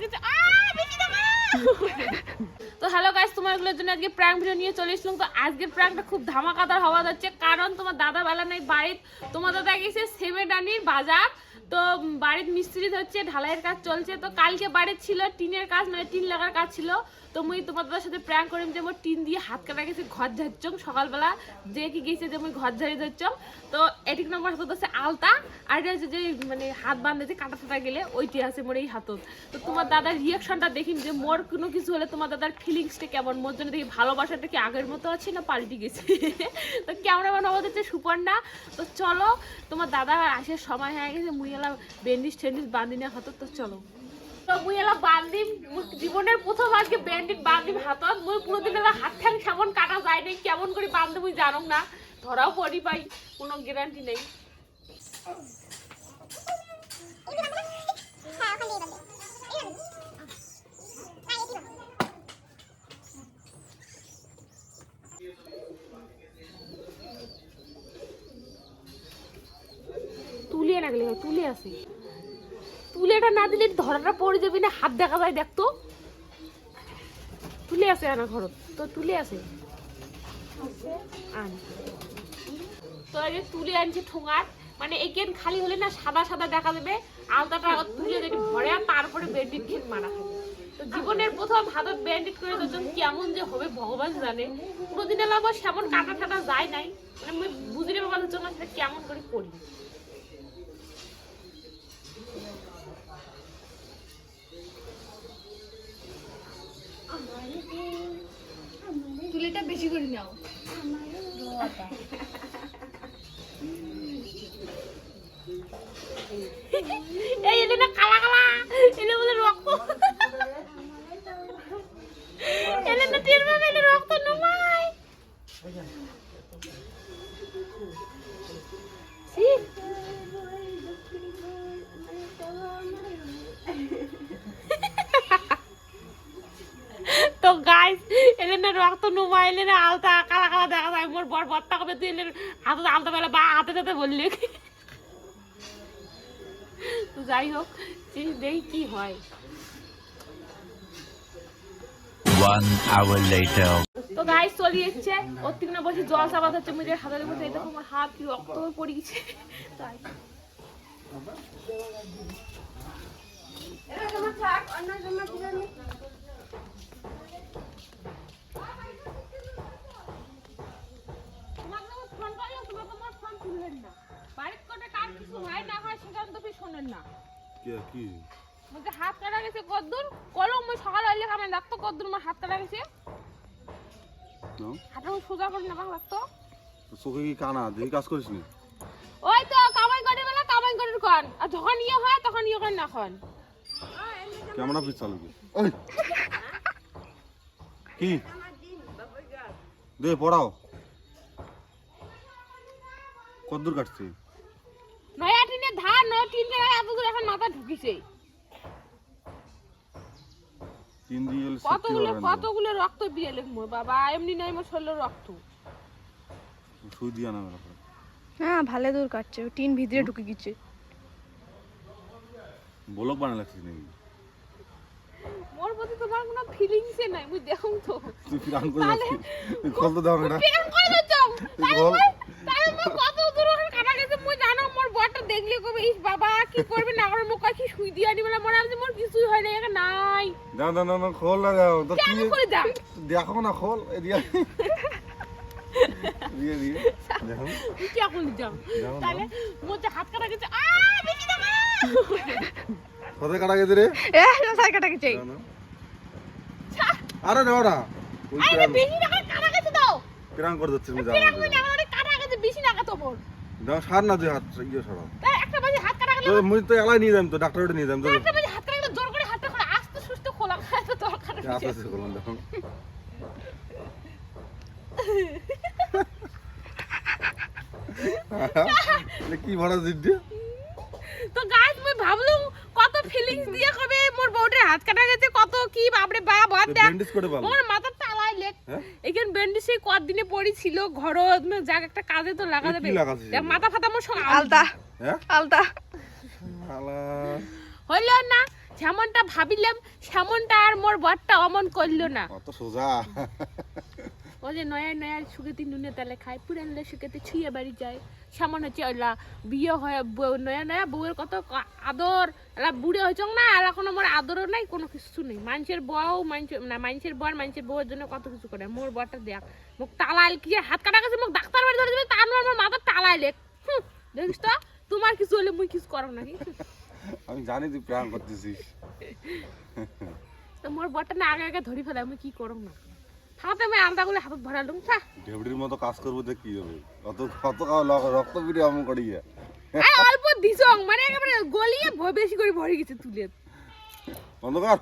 তো hello guys জন্য আজকে প্র্যাঙ্ক ভিডিও নিয়ে চলে এসলাম তো আজকের প্র্যাঙ্কটা খুব ধামাকাদার হওয়া যাচ্ছে, কারণ তোমার দাদা বেলা নাই, বাড়ির তোমার দাদা গেছে সেমেডানির বাজার। তো বাড়ির মিস্ত্রি হচ্ছে, ঢালাইয়ের কাজ চলছে। তো কালকে বাড়ির ছিল টিনের কাজ মানে টিন লাগার কাজ ছিল। তো মুই তোমার দাদার সাথে প্র্যাঙ্ক করিম যে টিন দিয়ে হাত কাটা গেছে, ঘর ঝাড়ছম সকালবেলা যে কি গেছে যে মুই ঘর ঝাড়ি ধরছম তো এটিক নম্বর হাতত আছে আলতা, আর এটা হচ্ছে যে মানে হাত বাঁধেছে কাটা ফাটা গেলে ওইটি আছে মোর এই হাতত। তো তোমার দাদার রিয়াকশনটা দেখিম যে মোর কোনো কিছু হলে তোমার দাদার ফিলিংসটা কেমন জন্য দেখি ভালোবাসাটা কি আগের মতো আছে না পাল্টে গেছে? তো ক্যামেরাম্যান আমাদের হচ্ছে সুপর্ণা, তো চলো, তোমার দাদা আসার সময় হয়ে গেছে মুই এলা ব্যান্ডিজ টেন্ডিজ বাঁধি না হাতত তো চলো। তো মুই এলা বান্দিম জীবনের প্রথম আজকে ব্যান্ডিজ বান্দিম হাতত মুই কোনোদিন এলা হাত ঠ্যাং সেমন কাটা যায় নাই, কেমন করে বান্ধে মুই জানো না। ধরাও পড়ি পাই কোনো গ্যারান্টি নেই। তুলিয়ে না গেলে তুলে আসি তুলেটা না দিলে ধরাটা পড়ে যাবি না, হাত দেখা যায় দেখতো তুলে আসে আনা ঘর তো তুলে আন। তো যে তুলে আনছি ঠোঙার মানে একেন খালি হলে না সাদা সাদা দেখা যাবে আলতাটা তুলে যদি ভরে, তারপরে ব্যান্ডিট খেত মারা তো জীবনের প্রথম হাতত ব্যান্ডিট করে দুজন কেমন যে হবে, ভগবান জানে। কোনোদিন আমার সেমন কাটা টাটা যায় নাই। মানে আমি বুঝি রে বাবার জন্য সেটা কেমন করে করি। তুলিটা বেশি করে নাও। এই না এলে না আলতা কালা কালা দেখা যায় মোর বর বত্তা কবে তুই এলে হাতে আলতা বেলা বা হাতে হাতে বললি। তো যাই হোক দেই কি হয়। One hour later. তো গাইস চলে এসছে। ওর থেকে না বসে জল চাপাতে হচ্ছে মুজের হাতের মধ্যে এই দেখো আমার হাত কি রক্ত হয়ে পড়ে গেছে। তাই যখন ফোন করলাম, তোমার তো আমার না। বাড়ির কোটে কার কিছু হয় না হয় সেটা তো আপনি শোনেন না। কে কি? বলছে হাত কাটা গেছে কদ্দুর? কলম মই সকালে হইলে কামে লাগতো কদ্দুর আমার হাত কাটা গেছে। হাতটা সোজা করে না লাগতো। তো চোখে কি কানা? দেখি কাজ করিস নি? ওই তো কামাই করে বেলা কামাই করে কন আর যখন ইয়ে হয় তখন ইয়ে করে না খন ক্যামেরা পিছ চালু ওই! কি? দে পড়াও। কদ্দূর কাটছে? নয়া টিনে ধান ন তিন জায়গায় এত দূর এখন মাথা ঢুকিছে। তিন দিয়ে গেলে শিখতে কতগুলো কতগুলো রক্ত দিয়ে মোর বাবা এমনি নাই মোর শরীরের রক্ত। সুই দিয়া না মেরা হ্যাঁ ভালো দূর কাটছে টিন ভিতরে ঢুকে গেছে। বলক বানা লাগছিস নাকি মোর প্রতি তোমার কোনো ফিলিংসে নাই মুই দেখুন তো। তুই ফিরান করে যাচ্ছিস। তুই কল তো দাও না। প্রেম করে দিচ্ছম তাহলে বল। মই- তাহলে মই কত দূর ওখানে কাটা গেছে মই জানো মোর বরটা দেখলে কবে ইস বাবা কি করবে? না করে মোক কয় কি শুই দিয়ে আনি বলে মনে হচ্ছে মোর কিছুই হয় না এখানে নাই। দাও দাও দাও খোল না দাও। তো কি করে দাও। দেখো না খোল এ দিয়া দিয়ে দিয়ে দেখো। কি এখন যাও, তাহলে মোর যে হাত কাটা গেছে আ বেশি দাও কোথায় কাটা গেছে রে। এ সাই কাটা গেছে। দাও, দাও। আরে দাও না আরে বেশি টাকা কাটা গেছে দাও প্রাণ করে প্রেম জানো কই না মানে কাটা গেছে বেশি টাকা তো মোর। দাও সার না তুই হাত ইয়ে সরাও তাই একটা বাজে হাত কাটা গেলে তো মুই তো এলাই নিয়ে যাম তো ডাক্তার নিয়ে যাম তো হাত কাটা জোর করে হাতটা করে আস্তে সুস্থ খোলা তো দরকার আস্তে আস্তে করলাম দেখুন। কি ভরা তো গাছ মুই ভাবলুম কত ফিলিংস দিয়ে কবে মোর বউটার হাত কাটা গেছে কত কি বাপরে বাপ বাদ দেখ। ব্যান্ডেজ মোর তালাই লেখ হ্যাঁ? এখান বেন্ডি সেই কদিনে পড়ি ছিল ঘর যাক একটা কাজে তো লাগা যাবে? মাথা ফাতা মোর সব আলতা। হ্যাঁ? আলতা। শালা হইল না যেমনটা ভাবিলাম সেমনটা আর মোর বরটা অমন করল না। অত সোজা। ও যে নয়া নয়া সুগেতি নুনে তালে খায় পুরানলে সুগেতি ছুঁয়ে বাড়ি যায়। সামনে হচ্ছে ওলা বিয়ে হয় নয়া নয়া বউয়ের কত আদর। এলা বুড়ে হয়েছ না আর এখন আমার আদরও নাই কোনো কিছু নেই। মানুষের বউ মানুষের না মানুষের বর মানুষের বউয়ের জন্য কত কিছু করে। মোর বরটা দেখ মুখ তালাইল কি হাত কাটা গেছে মুখ ডাক্তার বাড়ি ধরে যাবে তার আমার মাথা তালাইলে দেখিস তো তোমার কিছু হলে মুই কিছু করো নাকি? আমি জানি তুই প্রাণ করতেছিস। তো মোর বরটা না আগে আগে ধরি ফেলে আমি কি করব না? হাতে আমি আলাদা করে হাতত ভরালুম থা ঢেবড়ির মতো কাজ করব তো কি হবে? কত কত খাওয়া রক্ত পিড়ে আমন করি গিয়া। আর অল্প দিছং মানে একেবারে গলিয়ে বেশি করে ভরে গেছে তুলে বন্ধ কর